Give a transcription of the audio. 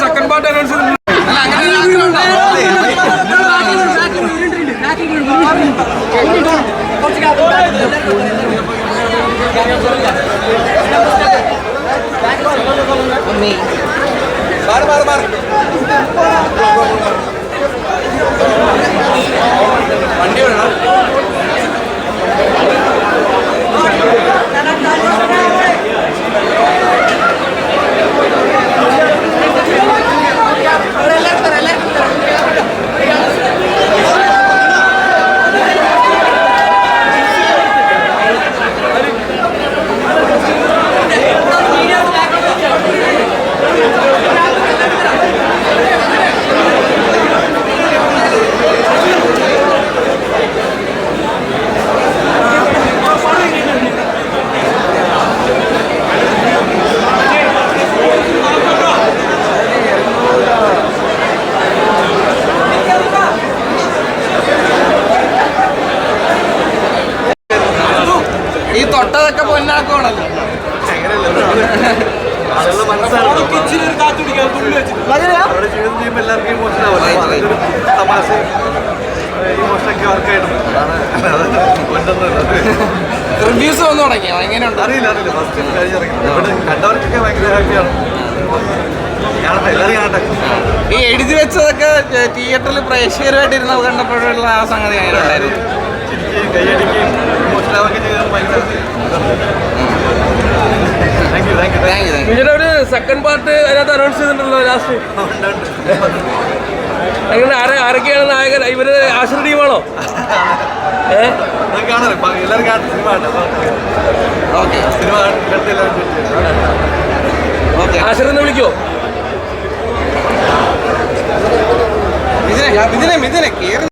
Second part announce ഈ കൊണ്ടുവന്നത് reviews വന്നു തുടങ്ങി എങ്ങനെയുണ്ട്? അറിയില്ല അറിയില്ല. ഫസ്റ്റ് കഴിഞ്ഞിറങ്ങി കണ്ടവർക്കൊക്കെ ഭയങ്കര ഹാപ്പിയാണ് ഈ എഴുതി വെച്ചതൊക്കെ തിയേറ്ററിൽ പ്രേക്ഷകരുമായിട്ടിരുന്ന് കണ്ടപ്പോഴുള്ള ആ സംഗതി എങ്ങനെയുണ്ടായിരുന്നു? ചിരിക്കുകയും ഇതിന്റെ ഒരു സെക്കൻഡ് പാർട്ട് അതിനകത്ത് അനൗൺസ് ചെയ്തിട്ടുണ്ടല്ലോ ലാസ്റ്റ് അങ്ങനെ ആരെ ആരൊക്കെയാണ് നായകൻ? ഇവർ ആശ്ര ടീമാണോ? ഏ? കാണാറ് സിനിമ കാണട്ടെ ഓക്കെ സിനിമ കണ്ടിട്ട് എല്ലാവരും ചോദിച്ചു ഓക്കെ വിളിക്കോ ഇതിനെ ഇതിനെ കയറി